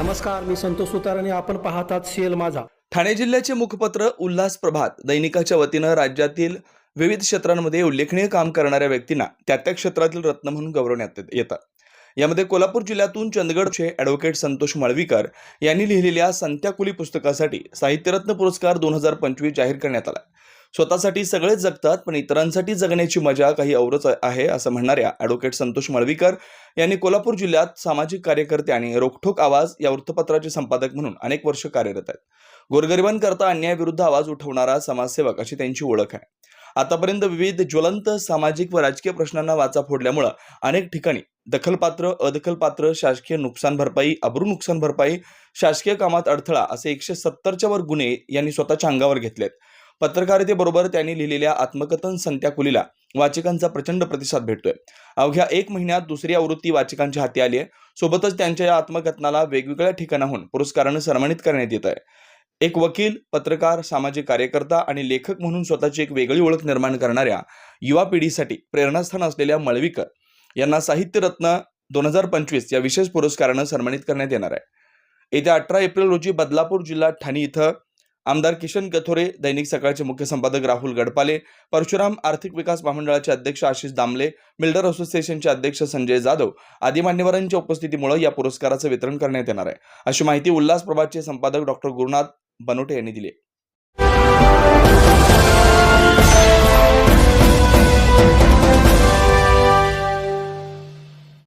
नमस्कार मी संतोष सुतार आणि आपण पाहतात सीएल माझा. ठाणे जिल्ह्याचे मुखपत्र उल्हास प्रभात दैनिकाच्या वतीनं राज्यातील विविध क्षेत्रांमध्ये उल्लेखनीय काम करणाऱ्या व्यक्तींना त्या त्या क्षेत्रातील रत्न म्हणून गौरवण्यात येतात यामध्ये कोल्हापूर जिल्ह्यातून चंदगडचे ॲडव्होकेट संतोष मळवीकर यांनी लिहिलेल्या संत्याकुली पुस्तकासाठी साहित्यरत्न पुरस्कार दोन हजार पंचवीस जाहीर करण्यात आला. स्वतःसाठी सगळेच जगतात पण इतरांसाठी जगण्याची मजा काही औरच आहे असं म्हणणाऱ्या ॲडव्होकेट संतोष मळवीकर यांनी कोल्हापूर जिल्ह्यात सामाजिक कार्यकर्ते आणि रोखठोक आवाज या वृत्तपत्राचे संपादक म्हणून अनेक वर्ष कार्यरत आहेत. गोरगरिबांकरता अन्यायाविरुद्ध आवाज उठवणारा समाजसेवक अशी त्यांची ओळख आहे. आतापर्यंत विविध ज्वलंत सामाजिक व राजकीय प्रश्नांना वाचा फोडल्यामुळं अनेक ठिकाणी दखलपात्र अदखलपात्र शासकीय नुकसान भरपाई अब्रू नुकसान भरपाई शासकीय कामात अडथळा असे एकशे सत्तरच्या वर गुन्हे यांनी स्वतःच्या अंगावर घेतलेत. पत्रकारितेबरोबर त्यांनी लिहिलेल्या आत्मकथन संत्याकुलीला वाचकांचा प्रचंड प्रतिसाद भेटतोय. अवघ्या एक महिन्यात दुसरी आवृत्ती वाचकांच्या हाती आली आहे. सोबतच त्यांच्या या आत्मकथनाला वेगवेगळ्या ठिकाणाहून पुरस्कारानं सन्मानित करण्यात येत आहे एक वकील पत्रकार सामाजिक कार्यकर्ता आणि लेखक म्हणून स्वतःची एक वेगळी ओळख निर्माण करणाऱ्या युवा पिढीसाठी प्रेरणास्थान असलेल्या मळवीकर यांना साहित्यरत्न दोन हजार पंचवीस या विशेष पुरस्कारानं सन्मानित करण्यात येणार आहे. येत्या अठरा एप्रिल रोजी बदलापूर जिल्हा ठाणे इथं आमदार किशन कथोरे दैनिक सकाळचे मुख्य संपादक राहुल गडपाले परशुराम आर्थिक विकास महामंडळाचे अध्यक्ष आशिष दामले बिल्डर असोसिएशनचे अध्यक्ष संजय जाधव आदी मान्यवरांच्या उपस्थितीमुळे या पुरस्काराचं वितरण करण्यात येणार आहे. अशी माहिती उल्हास प्रभातचे संपादक डॉक्टर गुरुनाथ बनोटे यांनी दिली